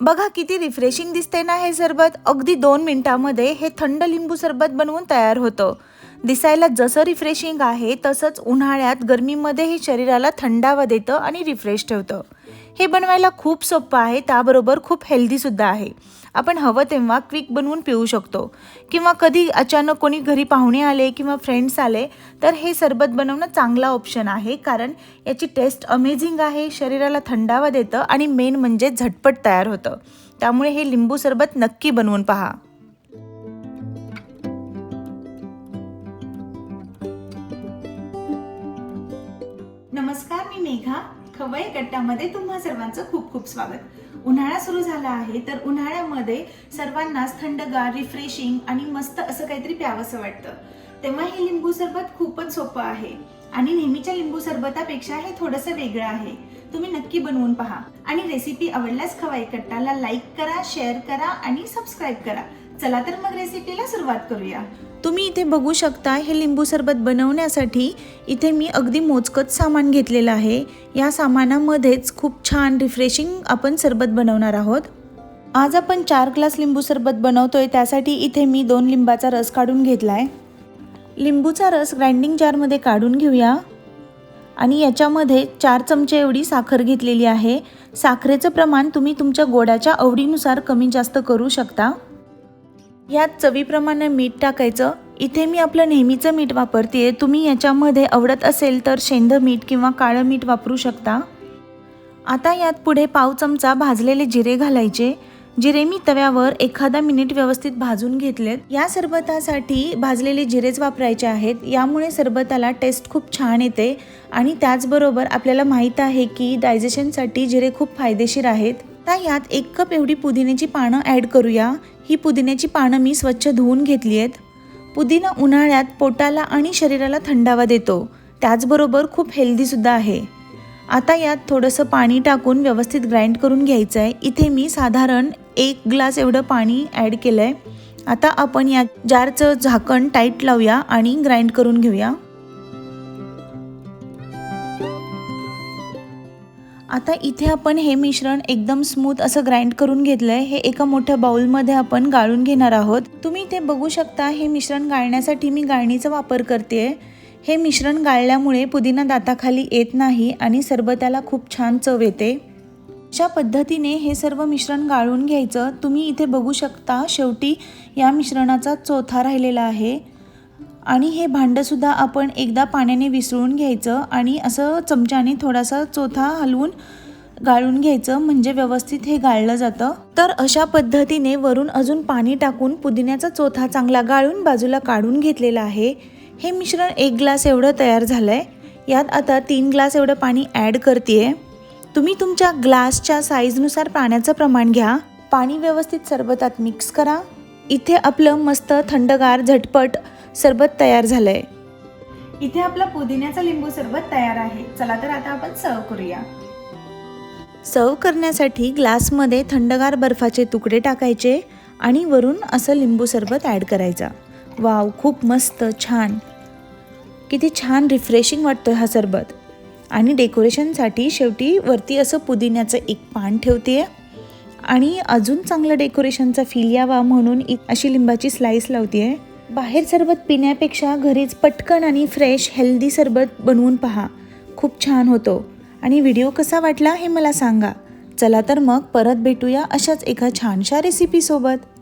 बघा किती रिफ्रेशिंग दिसते ना हे सरबत. अगदी दोन मिनिटामध्ये हे थंड लिंबू सरबत बनवून तयार होतं. दिसायला जसं रिफ्रेशिंग आहे तसंच उन्हाळ्यात गरमीमध्ये हे शरीराला थंडावा देतं आणि रिफ्रेश ठेवतं. हे बनवायला खूप सोपं आहे त्याबरोबर खूप हेल्दीसुद्धा आहे. आपण हवं तेव्हा क्विक बनवून पिऊ शकतो. किंवा कधी अचानक कोणी घरी पाहुणे आले किंवा फ्रेंड्स आले तर हे सरबत बनवणं चांगला ऑप्शन आहे कारण याची टेस्ट अमेझिंग आहे शरीराला थंडावा देतं आणि मेन म्हणजे झटपट तयार होतं. त्यामुळे हे लिंबू सरबत नक्की बनवून पहा. नमस्कार मी मेघा. खवय गट्टामध्ये तुम्हा सर्वांचं खूप खूप स्वागत. उन्हाळा सुरू झाला आहे तर उन्हाळ्यामध्ये सर्वांनाच थंडगार रिफ्रेशिंग आणि मस्त असं काहीतरी प्यावंसं वाटतं. तेव्हा हे लिंबू सरबत खूपच सोपं आहे. आणि नेहमीच्या लिंबू सरबतापेक्षा हे थोडंसं वेगळं आहे. तुम्ही नक्की बनवून पहा. आणि रेसिपी आवडल्यास खवाई कट्टाला लाईक करा शेअर करा आणि सबस्क्राईब करा. चला तर मग रेसिपीला सुरुवात करूया. तुम्ही इथे बघू शकता हे लिंबू सरबत बनवण्यासाठी इथे मी अगदी मोजकत सामान घेतलेलं आहे. या सामानामध्येच खूप छान रिफ्रेशिंग आपण सरबत बनवणार आहोत. आज आपण चार ग्लास लिंबू सरबत बनवतोय त्यासाठी इथे मी दोन लिंबाचा रस काढून घेतला आहे लिंबूचा रस ग्राइंडिंग जारमध्ये काढून घेऊया. आणि याच्यामध्ये चार चमचे एवढी साखर घेतलेली आहे. साखरेचं प्रमाण तुम्ही तुमच्या गोडाच्या आवडीनुसार कमी जास्त करू शकता. यात चवीप्रमाणे मीठ टाकायचं. इथे मी आपलं नेहमीचं मीठ वापरते तुम्ही याच्यामध्ये आवडत असेल तर शेंद मीठ किंवा काळं मीठ वापरू शकता. आता यात पुढे पाव चमचा भाजलेले जिरे घालायचे. जिरे मी तव्यावर एखादा मिनिट व्यवस्थित भाजून घेतलेत. या सरबतासाठी भाजलेले जिरेच वापरायचे आहेत. यामुळे सरबताला टेस्ट खूप छान येते आणि त्याचबरोबर आपल्याला माहीत आहे की डायजेशनसाठी जिरे खूप फायदेशीर आहेत. आता यात एक कप एवढी पुदिन्याची पानं ॲड करूया. ही पुदिन्याची पानं मी स्वच्छ धुवून घेतली आहेत पुदिना उन्हाळ्यात पोटाला आणि शरीराला थंडावा देतो. त्याचबरोबर खूप हेल्दीसुद्धा आहे. आता यात थोडंसं पाणी टाकून व्यवस्थित ग्राइंड करून घ्यायचं आहे इथे मी साधारण एक ग्लास एवढं पाणी ॲड केलं आहे आता आपण या जारचं झाकण टाईट लावूया आणि ग्राइंड करून घेऊया. आता इथे आपण हे मिश्रण एकदम स्मूथ असं ग्राइंड करून घेतलं आहे हे एका मोठ्या बाउलमध्ये आपण गाळून घेणार आहोत. तुम्ही इथे बघू शकता हे मिश्रण गाळण्यासाठी मी गाळणीचा वापर करते हे मिश्रण गाळल्यामुळे पुदिना दाताखाली येत नाही आणि सरबताला खूप छान चव येते. अशा पद्धतीने हे सर्व मिश्रण गाळून घ्यायचं. तुम्ही इथे बघू शकता शेवटी या मिश्रणाचा चोथा राहिलेला आहे. आणि हे भांडंसुद्धा आपण एकदा पाण्याने विसळून घ्यायचं आणि असं चमच्याने थोडासा चोथा हलवून गाळून घ्यायचं म्हणजे व्यवस्थित हे गाळलं जातं. तर अशा पद्धतीने वरून अजून पाणी टाकून पुदिन्याचा चोथा चांगला गाळून बाजूला काढून घेतलेला आहे. हे मिश्रण एक ग्लास एवढं तयार झालं आहे यात आता तीन ग्लास एवढं पाणी ॲड करते तुम्ही तुमच्या ग्लासच्या साईजनुसार पाण्याचं प्रमाण घ्या. पाणी व्यवस्थित सरबतात मिक्स करा. इथे आपलं मस्त थंडगार झटपट सरबत तयार झालं आहे इथे आपला पुदिन्याचा लिंबू सरबत तयार आहे. चला तर आता आपण सर्व करूया. सर्व करण्यासाठी ग्लासमध्ये थंडगार बर्फाचे तुकडे टाकायचे आणि वरून असं लिंबू सरबत ॲड करायचा. वाव खूप मस्त छान. किती छान रिफ्रेशिंग वाटतो हा सरबत. आणि डेकोरेशनसाठी शेवटी वरती असं पुदिन्याचं एक पान ठेवते आणि अजून चांगलं डेकोरेशनचा फील यावा म्हणून अशी लिंबाची स्लाईस लावते बाहेर सरबत पिण्यापेक्षा घरीच पटकन आणि फ्रेश हेल्दी सरबत बनवून पहा. खूप छान होतो. आणि व्हिडिओ कसा वाटला हे मला सांगा. चला तर मग परत भेटूया अशाच एका छानशा रेसिपीसोबत